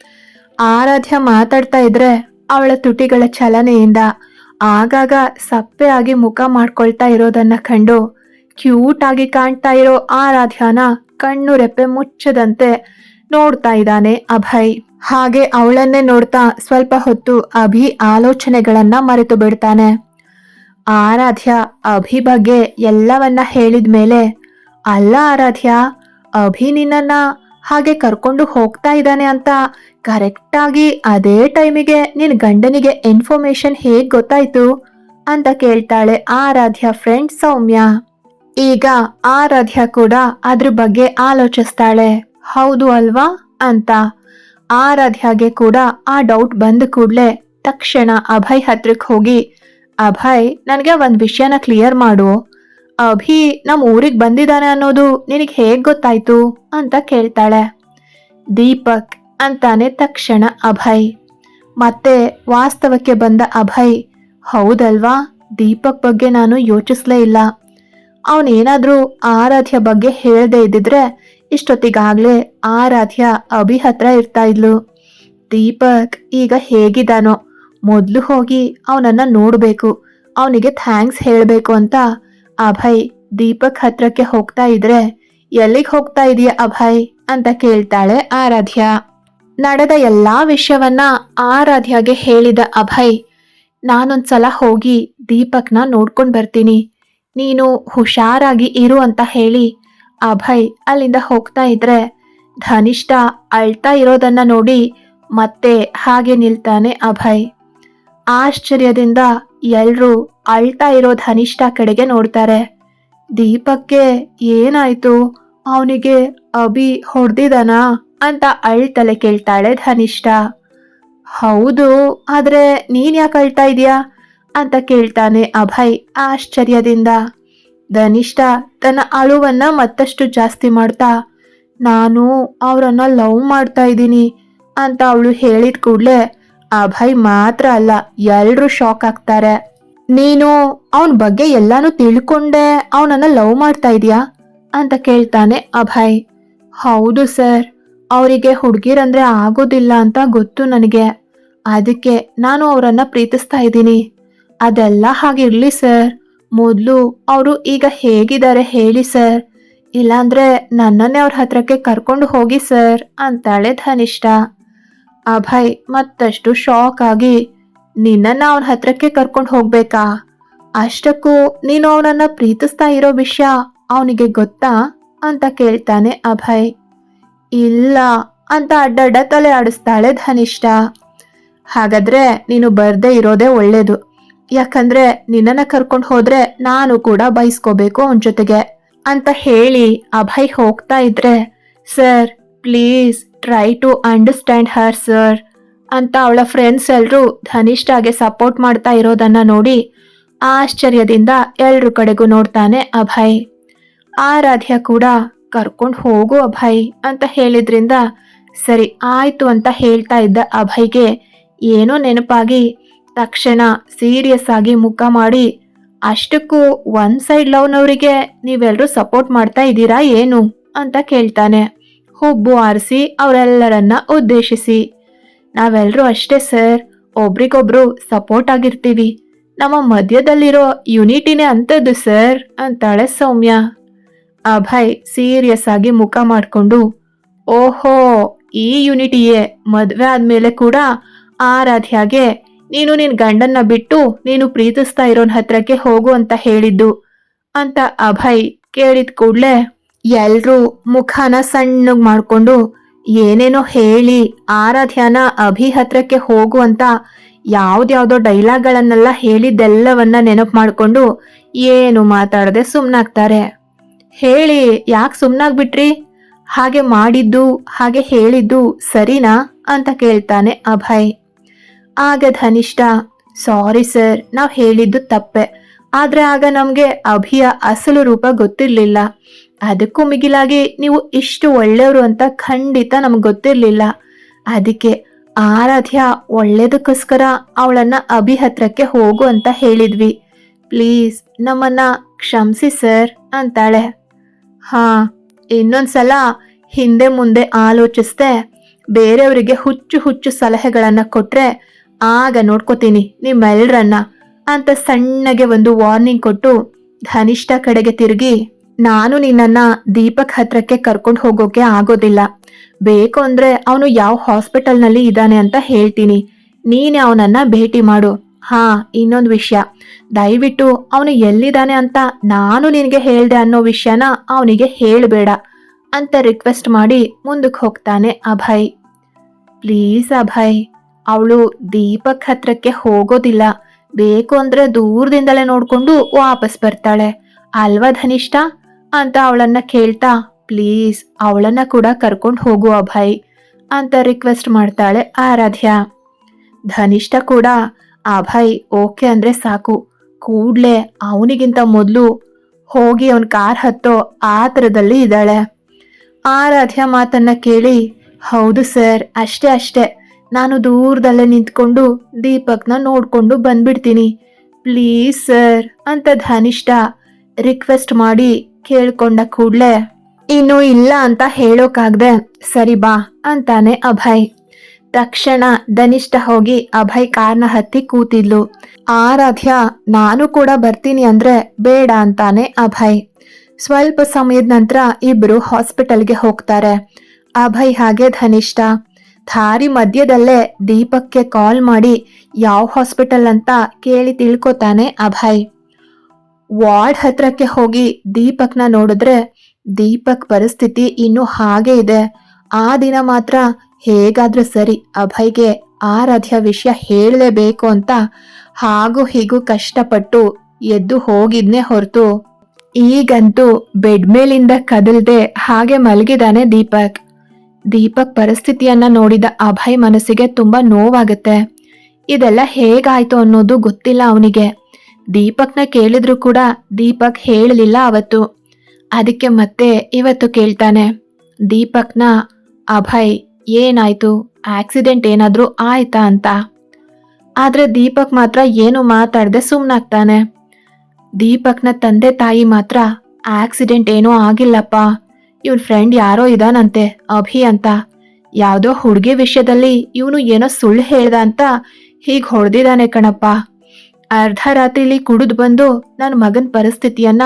ಆರಾಧ್ಯ ಮಾತಾಡ್ತಾ ಇದ್ರೆ ಅವಳ ತುಟಿಗಳ ಚಲನೆಯಿಂದ ಆಗಾಗ ಸಪ್ಪೆ ಆಗಿ ಮುಖ ಮಾಡ್ಕೊಳ್ತಾ ಇರೋದನ್ನ ಕಂಡು ಕ್ಯೂಟ್ ಆಗಿ ಕಾಣ್ತಾ ಇರೋ ಆರಾಧ್ಯಾನ ಕಣ್ಣು ರೆಪ್ಪೆ ಮುಚ್ಚದಂತೆ ನೋಡ್ತಾ ಇದ್ದಾನೆ ಅಭಯ್. ಹಾಗೆ ಅವಳನ್ನೇ ನೋಡ್ತಾ ಸ್ವಲ್ಪ ಹೊತ್ತು ಅಭಿ ಆಲೋಚನೆಗಳನ್ನ ಮರೆತು ಬಿಡ್ತಾನೆ. ಆರಾಧ್ಯ, ಅಭಿ ಬಗ್ಗೆ ಎಲ್ಲವನ್ನ ಹೇಳಿದ ಮೇಲೆ ಅಲ್ಲ ಆರಾಧ್ಯ, ಅಭಿ ನಿನ್ನನ್ನ ಹಾಗೆ ಕರ್ಕೊಂಡು ಹೋಗ್ತಾ ಇದ್ದಾನೆ ಅಂತ ಕರೆಕ್ಟಾಗಿ ಅದೇ ಟೈಮಿಗೆ ನಿನ್ ಗಂಡನಿಗೆ ಇನ್ಫಾರ್ಮೇಶನ್ ಹೇಗೆ ಗೊತ್ತಾಯ್ತು? ಅಂತ ಕೇಳ್ತಾಳೆ ಆರಾಧ್ಯ ಫ್ರೆಂಡ್ ಸೌಮ್ಯ. ಈಗ ಆರಾಧ್ಯ ಕೂಡ ಅದ್ರ ಬಗ್ಗೆ ಆಲೋಚಿಸ್ತಾಳೆ. ಹೌದು ಅಲ್ವಾ? ಅಂತ. ಆರಾಧ್ಯಗೆ ಕೂಡ ಆ ಡೌಟ್ ಬಂದ ಕೂಡಲೇ ತಕ್ಷಣ ಅಭಯ್ ಹತ್ರಕ್ಕೆ ಹೋಗಿ, ಅಭಯ್, ನನಗೆ ಒಂದು ವಿಷಯನ ಕ್ಲಿಯರ್ ಮಾಡು. ಅಭಿ ನಮ್ಮ ಊರಿಗೆ ಬಂದಿದ್ದಾನೆ ಅನ್ನೋದು ನಿನಗೆ ಹೇಗ್ ಗೊತ್ತಾಯ್ತು ಅಂತ ಕೇಳ್ತಾಳೆ. ದೀಪಕ್ ಅಂತಾನೆ ತಕ್ಷಣ ಅಭಯ್. ಮತ್ತೆ ವಾಸ್ತವಕ್ಕೆ ಬಂದ ಅಭಯ್, ಹೌದಲ್ವಾ? ದೀಪಕ್ ಬಗ್ಗೆ ನಾನು ಯೋಚಿಸ್ಲೇ ಇಲ್ಲ. ಅವನೇನಾದ್ರೂ ಆರಾಧ್ಯ ಬಗ್ಗೆ ಹೇಳದೇ ಇದ್ದಿದ್ರೆ ಇಷ್ಟೊತ್ತಿಗಾಗ್ಲೇ ಆರಾಧ್ಯ ಅಭಿ ಹತ್ರ ಇರ್ತಾ ಇದ್ಲು. ದೀಪಕ್ ಈಗ ಹೇಗಿದ್ದಾನೋ, ಮೊದ್ಲು ಹೋಗಿ ಅವನನ್ನ ನೋಡ್ಬೇಕು, ಅವನಿಗೆ ಥ್ಯಾಂಕ್ಸ್ ಹೇಳಬೇಕು ಅಂತ ಅಭಯ್, ದೀಪಕ್ ಹತ್ರಕ್ಕೆ ಹೋಗ್ತಾ ಇದ್ರೆ, ಎಲ್ಲಿಗೆ ಹೋಗ್ತಾ ಇದೀಯ ಅಭಯ್? ಅಂತ ಕೇಳ್ತಾಳೆ ಆರಾಧ್ಯ. ನಡೆದ ಎಲ್ಲಾ ವಿಷಯವನ್ನ ಆರಾಧ್ಯಗೆ ಹೇಳಿದ ಅಭಯ್, ನಾನೊಂದ್ಸಲ ಹೋಗಿ ದೀಪಕ್ನ ನೋಡ್ಕೊಂಡು ಬರ್ತೀನಿ. ನೀನು ಹುಷಾರಾಗಿ ಇರು ಅಂತ ಹೇಳಿ. ಅಭಯ್ ಅಲ್ಲಿಂದ ಹೋಗ್ತಾ ಇದ್ರೆ, ಧನಿಷ್ಠ ಅಳ್ತಾ ಇರೋದನ್ನ ನೋಡಿ ಮತ್ತೆ ಹಾಗೆ ನಿಲ್ತಾನೆ ಅಭಯ್. ಆಶ್ಚರ್ಯದಿಂದ ಎಲ್ರೂ ಅಳ್ತಾ ಇರೋ ಧನಿಷ್ಠ ಕಡೆಗೆ ನೋಡ್ತಾರೆ. ದೀಪಕ್ಕೆ ಏನಾಯ್ತು? ಅವನಿಗೆ ಅಭಿ ಹೊಡೆದಿದಾನಾ? ಅಂತ ಅಳ್ತಲೆ ಕೇಳ್ತಾಳೆ ಧನಿಷ್ಠ. ಹೌದು, ಆದ್ರೆ ನೀನ್ ಯಾಕೆ ಅಳ್ತಾ ಇದೀಯಾ? ಅಂತ ಕೇಳ್ತಾನೆ ಅಭಯ್ ಆಶ್ಚರ್ಯದಿಂದ. ಧನಿಷ್ಠ ತನ್ನ ಅಳುವನ್ನ ಮತ್ತಷ್ಟು ಜಾಸ್ತಿ ಮಾಡ್ತಾ, ನಾನು ಅವರನ್ನ ಲವ್ ಮಾಡ್ತಾ ಇದ್ದೀನಿ ಅಂತ ಅವಳು ಹೇಳಿದ ಕೂಡ್ಲೆ ಅಭಯ್ ಮಾತ್ರ ಅಲ್ಲ, ಎಲ್ರೂ ಶಾಕ್ ಆಗ್ತಾರೆ. ನೀನು ಅವನ ಬಗ್ಗೆ ಎಲ್ಲಾನು ತಿಳ್ಕೊಂಡೆ ಅವನನ್ನ ಲವ್ ಮಾಡ್ತಾ ಇದೀಯಾ? ಅಂತ ಕೇಳ್ತಾನೆ ಅಭಯ್. ಹೌದು ಸರ್, ಅವರಿಗೆ ಹುಡುಗಿರಂದ್ರೆ ಆಗೋದಿಲ್ಲ ಅಂತ ಗೊತ್ತು ನನಗೆ. ಅದಕ್ಕೆ ನಾನು ಅವರನ್ನ ಪ್ರೀತಿಸ್ತಾ ಇದ್ದೀನಿ. ಅದೆಲ್ಲ ಹಾಗಿರ್ಲಿ ಸರ್, ಮೊದಲು ಅವರು ಈಗ ಹೇಗಿದ್ದಾರೆ ಹೇಳಿ ಸರ್. ಇಲ್ಲಾಂದ್ರೆ ನನ್ನನ್ನೇ ಅವ್ರ ಹತ್ರಕ್ಕೆ ಕರ್ಕೊಂಡು ಹೋಗಿ ಸರ್, ಅಂತಾಳೆ ಧನಿಷ್ಠ. ಅಭಯ್, ಮತ್ತಷ್ಟು ಶಾಕ್ ಆಗಿ, ನಿನ್ನನ್ನ ಅವನ ಹತ್ರಕ್ಕೆ ಕರ್ಕೊಂಡು ಹೋಗ್ಬೇಕಾ? ಅಷ್ಟಕ್ಕೂ ನೀನು ಅವನನ್ನ ಪ್ರೀತಿಸ್ತಾ ಇರೋ ವಿಷಯ ಅವನಿಗೆ ಗೊತ್ತಾ? ಅಂತ ಕೇಳ್ತಾನೆ ಅಭಯ್. ಇಲ್ಲ, ಅಂತ ಅಡ್ಡಡ್ಡ ತಲೆ ಆಡಿಸ್ತಾಳೆ ಧನಿಷ್ಠ. ಹಾಗಾದ್ರೆ ನೀನು ಬರ್ದೇ ಇರೋದೇ ಒಳ್ಳೇದು. ಯಾಕಂದ್ರೆ ನಿನ್ನನ್ನ ಕರ್ಕೊಂಡು ಹೋದ್ರೆ ನಾನು ಕೂಡ ಬಯಸ್ಕೋಬೇಕು ಅವನ ಜೊತೆಗೆ. ಅಂತ ಹೇಳಿ ಅಭಯ್ ಹೋಗ್ತಾ ಇದ್ರೆ, sir, please try to understand her sir ಅಂತ ಅವಳ ಫ್ರೆಂಡ್ಸ್ ಎಲ್ರೂ ಧನಿಷ್ಠಾಗೆ ಸಪೋರ್ಟ್ ಮಾಡ್ತಾ ಇರೋದನ್ನ ನೋಡಿ ಆಶ್ಚರ್ಯದಿಂದ ಎಲ್ರ ಕಡೆಗೂ ನೋಡ್ತಾನೆ ಅಭಯ್. ಆರಾಧ್ಯ ಕೂಡ ಕರ್ಕೊಂಡು ಹೋಗು ಅಭಯ್ ಅಂತ ಹೇಳಿದ್ರಿಂದ ಸರಿ ಆಯಿತು ಅಂತ ಹೇಳ್ತಾ ಇದ್ದ ಅಭಯ್ಗೆ ಏನೋ ನೆನಪಾಗಿ ತಕ್ಷಣ ಸೀರಿಯಸ್ ಆಗಿ ಮುಖ ಮಾಡಿ, ಅಷ್ಟಕ್ಕೂ ಒನ್ ಸೈಡ್ ಲವ್ನವರಿಗೆ ನೀವೆಲ್ಲರೂ ಸಪೋರ್ಟ್ ಮಾಡ್ತಾ ಇದ್ದೀರಾ ಏನು? ಅಂತ ಕೇಳ್ತಾನೆ. ಹುಬ್ಬು ಆರಿಸಿ ಅವರೆಲ್ಲರನ್ನ ಉದ್ದೇಶಿಸಿ. ನಾವೆಲ್ಲರೂ ಅಷ್ಟೇ ಸರ್. ಒಬ್ರಿಗೊಬ್ರು ಸಪೋರ್ಟ್ ಆಗಿರ್ತೀವಿ. ನಮ್ಮ ಮಧ್ಯದಲ್ಲಿರೋ ಯುನಿಟಿನೇ ಅಂತದ್ದು ಸರ್ ಅಂತಾಳೆ ಸೌಮ್ಯ. ಅಭಯ್ ಸೀರಿಯಸ್ ಆಗಿ ಮುಖ ಮಾಡಿಕೊಂಡು, ಓಹೋ, ಈ ಯುನಿಟಿಯೇ. ಮದ್ವೆ ಆದಮೇಲೆ ಕೂಡ ಆರಾಧ್ಯಾಗೆ ನೀನು ನಿನ್ನ ಗಂಡನ್ನ ಬಿಟ್ಟು ನೀನು ಪ್ರೀತಿಸ್ತಾ ಇರೋನ್ ಹತ್ರಕ್ಕೆ ಹೋಗು ಅಂತ ಹೇಳಿದ್ದು ಅಂತ ಅಭಯ್ ಕೇಳಿದ ಕೂಡ್ಲೆ ಎಲ್ರೂ ಮುಖನ ಸಣ್ಣಗ್ ಮಾಡ್ಕೊಂಡು ಏನೇನೋ ಹೇಳಿ ಆರಾಧ್ಯನ ಅಭಿ ಹತ್ರಕ್ಕೆ ಹೋಗು ಅಂತ ಯಾವ್ದ್ಯಾವ್ದೋ ಡೈಲಾಗ್ಗಳನ್ನೆಲ್ಲ ಹೇಳಿದ್ದೆಲ್ಲವನ್ನ ನೆನಪು ಮಾಡ್ಕೊಂಡು ಏನು ಮಾತಾಡದೆ ಸುಮ್ಮನಾಗ್ತಾರೆ ಹೇಳಿ, ಯಾಕೆ ಸುಮ್ಮನಾಗ್ಬಿಟ್ರಿ ಹಾಗೆ ಮಾಡಿದ್ದು, ಹಾಗೆ ಹೇಳಿದ್ದು ಸರಿನಾ ಅಂತ ಕೇಳ್ತಾನೆ ಅಭಯ್. ಆಗ ಧನಿಷ್ಠ, ಸಾರಿ ಸರ್, ನಾವು ಹೇಳಿದ್ದು ತಪ್ಪೆ. ಆದ್ರೆ ಆಗ ನಮಗೆ ಅಭಿಯ ಅಸಲು ರೂಪ ಗೊತ್ತಿರ್ಲಿಲ್ಲ. ಅದಕ್ಕೂ ಮಿಗಿಲಾಗಿ ನೀವು ಇಷ್ಟು ಒಳ್ಳೆಯವರು ಅಂತ ಖಂಡಿತ ನಮ್ಗೆ ಗೊತ್ತಿರಲಿಲ್ಲ. ಅದಕ್ಕೆ ಆರಾಧ್ಯ ಒಳ್ಳೇದಕ್ಕೋಸ್ಕರ ಅವಳನ್ನ ಅಭಿ ಹತ್ರಕ್ಕೆ ಹೋಗು ಅಂತ ಹೇಳಿದ್ವಿ. ಪ್ಲೀಸ್ ನಮ್ಮನ್ನ ಕ್ಷಮಿಸಿ ಸರ್ ಅಂತಾಳೆ. ಹಾ, ಇನ್ನೊಂದ್ಸಲ ಹಿಂದೆ ಮುಂದೆ ಆಲೋಚಿಸ್ದೆ ಬೇರೆಯವರಿಗೆ ಹುಚ್ಚು ಹುಚ್ಚು ಸಲಹೆಗಳನ್ನು ಕೊಟ್ರೆ ಆಗ ನೋಡ್ಕೋತೀನಿ ನಿಮ್ಮೆಲ್ಲರನ್ನ ಅಂತ ಸಣ್ಣಗೆ ಒಂದು ವಾರ್ನಿಂಗ್ ಕೊಟ್ಟು ಧನಿಷ್ಠ ಕಡೆಗೆ ತಿರುಗಿ ನಾನು ನಿನ್ನನ್ನ ದೀಪಕ್ ಹತ್ರಕ್ಕೆ ಕರ್ಕೊಂಡು ಹೋಗೋಕೆ ಆಗೋದಿಲ್ಲ. ಬೇಕು ಅಂದ್ರೆ ಅವನು ಯಾವ ಹಾಸ್ಪಿಟಲ್ನಲ್ಲಿ ಇದ್ದಾನೆ ಅಂತ ಹೇಳ್ತೀನಿ. ನೀನೆ ಅವನನ್ನ ಭೇಟಿ ಮಾಡು. ಹಾ, ಇನ್ನೊಂದು ವಿಷಯ. ದಯವಿಟ್ಟು ಅವನು ಎಲ್ಲಿದ್ದಾನೆ ಅಂತ ನಾನು ನಿನಗೆ ಹೇಳ್ದೆ ಅನ್ನೋ ವಿಷಯನ ಅವನಿಗೆ ಹೇಳಬೇಡ ಅಂತ ರಿಕ್ವೆಸ್ಟ್ ಮಾಡಿ ಮುಂದಕ್ಕೆ ಹೋಗ್ತಾನೆ ಅಭಯ್. ಪ್ಲೀಸ್ ಅಭಯ್, ಅವಳು ದೀಪಕ್ ಹತ್ರಕ್ಕೆ ಹೋಗೋದಿಲ್ಲ. ಬೇಕು ಅಂದ್ರೆ ದೂರದಿಂದಲೇ ನೋಡ್ಕೊಂಡು ವಾಪಸ್ ಬರ್ತಾಳೆ. ಅಲ್ವಾ ಧನಿಷ್ಠ? ಅಂತ ಅವಳನ್ನ ಕೇಳ್ತಾ, ಪ್ಲೀಸ್, ಅವಳನ್ನ ಕೂಡ ಕರ್ಕೊಂಡು ಹೋಗು ಅಭಯ್ ಅಂತ ರಿಕ್ವೆಸ್ಟ್ ಮಾಡ್ತಾಳೆ ಆರಾಧ್ಯ. ಧನಿಷ್ಠ ಕೂಡ ಆ ಅಭಯ್, ಓಕೆ ಅಂದ್ರೆ ಸಾಕು. ಕೂಡಲೇ ಅವನಿಗಿಂತ ಮೊದಲು ಹೋಗಿ ಅವನ್ ಕಾರ್ ಹತ್ತೋ ಆ ಥರದಲ್ಲಿ ಇದ್ದಾಳೆ. ಆರಾಧ್ಯ ಮಾತನ್ನ ಕೇಳಿ, ಹೌದು ಸರ್, ಅಷ್ಟೇ ಅಷ್ಟೇ. ನಾನು ದೂರದಲ್ಲೇ ನಿಂತ್ಕೊಂಡು ದೀಪಕ್ನ ನೋಡ್ಕೊಂಡು ಬಂದ್ಬಿಡ್ತೀನಿ. ಪ್ಲೀಸ್ ಸರ್ ಅಂತ ಧನಿಷ್ಠ ರಿಕ್ವೆಸ್ಟ್ ಮಾಡಿ ಕೇಳ್ಕೊಂಡ ಕೂಡ್ಲೆ, ಇನ್ನು ಇಲ್ಲ ಅಂತ ಹೇಳೋಕಾಗ್ದೆ ಸರಿ ಬಾ ಅಂತಾನೆ ಅಭಯ್. ತಕ್ಷಣ ಧನಿಷ್ಠ ಹೋಗಿ ಅಭಯ್ ಕಾರ್ನ ಹತ್ತಿ ಕೂತಿದ್ಲು. ಆರಾಧ್ಯ, ನಾನು ಕೂಡ ಬರ್ತೀನಿ ಅಂದ್ರೆ ಬೇಡ ಅಂತಾನೆ ಅಭಯ್. ಸ್ವಲ್ಪ ಸಮಯದ ನಂತರ ಇಬ್ರು ಹಾಸ್ಪಿಟಲ್ಗೆ ಹೋಗ್ತಾರೆ. ಅಭಯ್ ಹಾಗೆ ಧನಿಷ್ಠ ದಾರಿ ಮಧ್ಯದಲ್ಲೇ ದೀಪಕ್ಕೆ ಕಾಲ್ ಮಾಡಿ, ಯಾವ ಹಾಸ್ಪಿಟಲ್ ಅಂತ ಕೇಳಿ ತಿಳ್ಕೊತಾನೆ ಅಭಯ್. ವಾರ್ಡ್ ಹತ್ರಕ್ಕೆ ಹೋಗಿ ದೀಪಕ್ನ ನೋಡಿದ್ರೆ ದೀಪಕ್ ಪರಿಸ್ಥಿತಿ ಇನ್ನು ಹಾಗೆ ಇದೆ. ಆ ದಿನ ಮಾತ್ರ ಹೇಗಾದ್ರೂ ಸರಿ ಅಭಯ್ಗೆ ಆರಾಧ್ಯ ವಿಷಯ ಹೇಳಲೇಬೇಕು ಅಂತ ಹಾಗೂ ಹೀಗೂ ಕಷ್ಟಪಟ್ಟು ಎದ್ದು ಹೋಗಿದ್ನೇ ಹೊರತು ಈಗಂತೂ ಬೆಡ್ ಮೇಲಿಂದ ಕದಲ್ದೆ ಹಾಗೆ ಮಲಗಿದಾನೆ ದೀಪಕ್. ದೀಪಕ್ ಪರಿಸ್ಥಿತಿಯನ್ನ ನೋಡಿದ ಅಭಯ್ ಮನಸ್ಸಿಗೆ ತುಂಬಾ ನೋವಾಗುತ್ತೆ. ಇದೆಲ್ಲ ಹೇಗಾಯ್ತು ಅನ್ನೋದು ಗೊತ್ತಿಲ್ಲ ಅವನಿಗೆ. ದೀಪಕ್ನ ಕೇಳಿದ್ರು ಕೂಡ ದೀಪಕ್ ಹೇಳಲಿಲ್ಲ ಅವತ್ತು. ಅದಕ್ಕೆ ಮತ್ತೆ ಇವತ್ತು ಕೇಳ್ತಾನೆ. ದೀಪಕ್ನ, ಅಭಯ್, ಏನಾಯ್ತು? ಆಕ್ಸಿಡೆಂಟ್ ಏನಾದರೂ ಆಯ್ತಾ ಅಂತ? ಆದ್ರೆ ದೀಪಕ್ ಮಾತ್ರ ಏನು ಮಾತಾಡದೆ ಸುಮ್ಮನಾಗ್ತಾನೆ ದೀಪಕ್ನ ತಂದೆ ತಾಯಿ ಮಾತ್ರ, ಆಕ್ಸಿಡೆಂಟ್ ಏನೂ ಆಗಿಲ್ಲಪ್ಪ. ಇವನ್ ಫ್ರೆಂಡ್ ಯಾರೋ ಇದಾನಂತೆ, ಅಭಿ ಅಂತ. ಯಾವುದೋ ಹುಡುಗಿ ವಿಷಯದಲ್ಲಿ ಇವನು ಏನೋ ಸುಳ್ಳು ಹೇಳ್ದ ಅಂತ ಹೀಗೆ ಹೊಡೆದಿದ್ದಾನೆ ಕಣಪ್ಪ. ಅರ್ಧ ರಾತ್ರಿಲಿ ಕುಡಿದು ಬಂದು ನನ್ನ ಮಗನ ಪರಿಸ್ಥಿತಿಯನ್ನ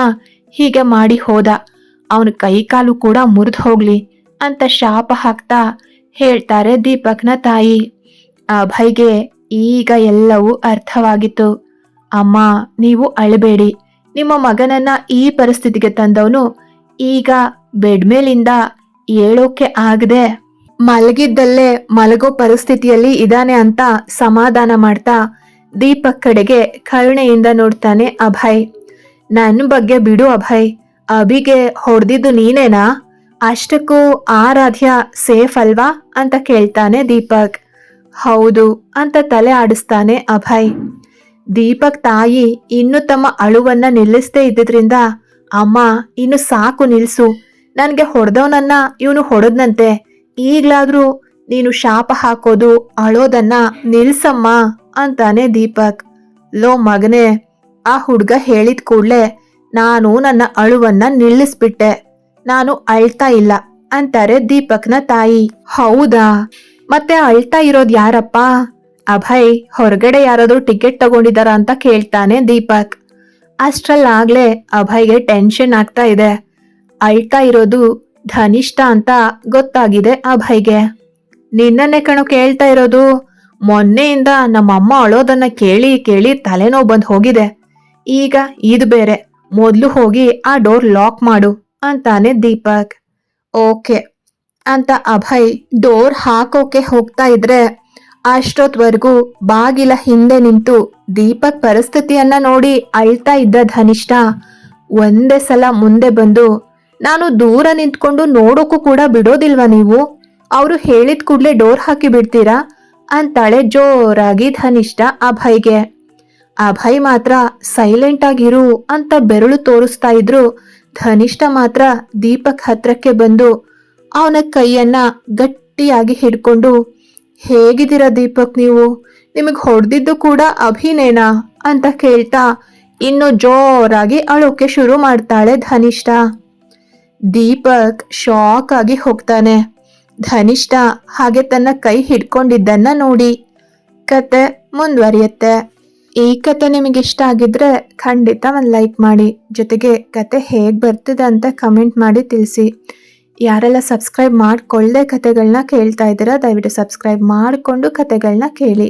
ಹೀಗೆ ಮಾಡಿ ಹೋದ. ಅವನ ಕೈ ಕಾಲು ಕೂಡ ಮುರಿದು ಹೋಗ್ಲಿ ಅಂತ ಶಾಪ ಹಾಕ್ತಾ ಹೇಳ್ತಾರೆ ದೀಪಕ್ನ ತಾಯಿ. ಅಭಯ್ಗೆ ಈಗ ಎಲ್ಲವೂ ಅರ್ಥವಾಗಿತ್ತು. ಅಮ್ಮ, ನೀವು ಅಳಬೇಡಿ. ನಿಮ್ಮ ಮಗನನ್ನ ಈ ಪರಿಸ್ಥಿತಿಗೆ ತಂದವನು ಈಗ ಬೆಡ್ ಮೇಲಿಂದ ಏಳೋಕೆ ಆಗದೆ ಮಲಗಿದ್ದಲ್ಲೇ ಮಲಗೋ ಪರಿಸ್ಥಿತಿಯಲ್ಲಿ ಇದಾನೆ ಅಂತ ಸಮಾಧಾನ ಮಾಡ್ತಾ ದೀಪಕ್ ಕಡೆಗೆ ಕರುಣೆಯಿಂದ ನೋಡ್ತಾನೆ, ಅಭಯ್ ನನ್ನ ಬಗ್ಗೆ ಬಿಡು ಅಭಯ್. ಅಭಿಗೆ ಹೊಡೆದಿದ್ದು ನೀನೇನಾ? ಅಷ್ಟಕ್ಕೂ ಆರಾಧ್ಯ ಸೇಫ್ ಅಲ್ವಾ? ಅಂತ ಕೇಳ್ತಾನೆ ದೀಪಕ್. ಹೌದು ಅಂತ ತಲೆ ಆಡಿಸ್ತಾನೆ ಅಭಯ್. ದೀಪಕ್ ತಾಯಿ ಇನ್ನು ತಮ್ಮ ಅಳುವನ್ನ ನಿಲ್ಲಿಸದೇ ಇದ್ದಿದ್ರಿಂದ, ಅಮ್ಮ, ಇನ್ನು ಸಾಕು ನಿಲ್ಸು. ನನಗೆ ಹೊಡೆದವನನ್ನ ಇವನು ಹೊಡೆದ್ನಂತೆ. ಈಗಲಾದರೂ ನೀನು ಶಾಪ ಹಾಕೋದು, ಅಳೋದನ್ನ ನಿಲ್ಸಮ್ಮ. ಅಂತಾನೆ ದೀಪಕ್. ಲೋ ಮಗನೇ, ಆ ಹುಡ್ಗ ಹೇಳಿದ ಕೂಡಲೇ ನಾನು ನನ್ನ ಅಳುವನ್ನ ನಿಲ್ಲಿಸ್ಬಿಟ್ಟೆ. ನಾನು ಅಳ್ತಾ ಇಲ್ಲ ಅಂತಾರೆ ದೀಪಕ್ನ ತಾಯಿ. ಹೌದಾ? ಮತ್ತೆ ಅಳ್ತಾ ಇರೋದ್ ಯಾರಪ್ಪ? ಅಭಯ್, ಹೊರಗಡೆ ಯಾರಾದ್ರೂ ಟಿಕೆಟ್ ತಗೊಂಡಿದಾರ ಅಂತ ಕೇಳ್ತಾನೆ ದೀಪಕ್. ಅಷ್ಟ್ರಲ್ಲಾಗ್ಲೇ ಅಭಯ್ಗೆ ಟೆನ್ಷನ್ ಆಗ್ತಾ ಇದೆ. ಅಳ್ತಾ ಇರೋದು ಧನಿಷ್ಠ ಅಂತ ಗೊತ್ತಾಗಿದೆ ಅಭಯ್ಗೆ. ನಿನ್ನನ್ನೇ ಕಣೋ ಕೇಳ್ತಾ ಇರೋದು. ಮೊನ್ನೆಯಿಂದ ನಮ್ಮಮ್ಮ ಅಳೋದನ್ನ ಕೇಳಿ ಕೇಳಿ ತಲೆನೋವು ಬಂದು ಹೋಗಿದೆ. ಈಗ ಇದು ಬೇರೆ. ಮೊದಲು ಹೋಗಿ ಆ ಡೋರ್ ಲಾಕ್ ಮಾಡು ಅಂತಾನೆ ದೀಪಕ್. ಓಕೆ. ಅಂತ ಅಭಯ್ ಡೋರ್ ಹಾಕೋಕೆ ಹೋಗ್ತಾ ಇದ್ರೆ ಅಷ್ಟೊತ್ವರೆಗೂ ಬಾಗಿಲ ಹಿಂದೆ ನಿಂತು ದೀಪಕ್ ಪರಿಸ್ಥಿತಿಯನ್ನ ನೋಡಿ ಅಳ್ತಾ ಇದ್ದ ಧನಿಷ್ಠ ಒಂದೇ ಸಲ ಮುಂದೆ ಬಂದು, ನಾನು ದೂರ ನಿಂತ್ಕೊಂಡು ನೋಡೋಕ್ಕೂ ಕೂಡ ಬಿಡೋದಿಲ್ವಾ ನೀವು? ಅವರು ಹೇಳಿದ ಕೂಡಲೇ ಡೋರ್ ಹಾಕಿ ಬಿಡ್ತೀರಾ? ಅಂತಾಳೆ ಜೋರಾಗಿ ಧನಿಷ್ಠ ಅಭಯ್ಗೆ. ಅಭಯ್ ಮಾತ್ರ ಸೈಲೆಂಟ್ ಆಗಿರು ಅಂತ ಬೆರಳು ತೋರಿಸ್ತಾ ಇದ್ರು. ಧನಿಷ್ಠ ಮಾತ್ರ ದೀಪಕ್ ಹತ್ರಕ್ಕೆ ಬಂದು ಅವನ ಕೈಯನ್ನ ಗಟ್ಟಿಯಾಗಿ ಹಿಡ್ಕೊಂಡು, ಹೇಗಿದ್ದೀರಾ ದೀಪಕ್ ನೀವು? ನಿಮಗೆ ಹೊಡೆದಿದ್ದು ಕೂಡ ಅಭಿನಯನ? ಅಂತ ಕೇಳ್ತಾ ಇನ್ನು ಜೋರಾಗಿ ಅಳೋಕೆ ಶುರು ಮಾಡ್ತಾಳೆ ಧನಿಷ್ಠ. ದೀಪಕ್ ಶಾಕ್ ಆಗಿ ಹೋಗ್ತಾನೆ. ಧನಿಷ್ಠ ಹಾಗೆ ತನ್ನ ಕೈ ಹಿಡ್ಕೊಂಡಿದ್ದನ್ನ ನೋಡಿ ಕತೆ ಮುಂದುವರಿಯುತ್ತೆ. ಈ ಕತೆ ನಿಮಗೆ ಇಷ್ಟ ಆಗಿದ್ರೆ ಖಂಡಿತ ಒಂದು ಲೈಕ್ ಮಾಡಿ, ಜೊತೆಗೆ ಕತೆ ಹೇಗೆ ಬರ್ತದೆ ಅಂತ ಕಮೆಂಟ್ ಮಾಡಿ ತಿಳಿಸಿ. ಯಾರೆಲ್ಲ ಸಬ್ಸ್ಕ್ರೈಬ್ ಮಾಡಿಕೊಳ್ಳದೆ ಕತೆಗಳನ್ನ ಕೇಳ್ತಾ ಇದ್ದೀರಾ ದಯವಿಟ್ಟು ಸಬ್ಸ್ಕ್ರೈಬ್ ಮಾಡಿಕೊಂಡು ಕತೆಗಳನ್ನ ಕೇಳಿ.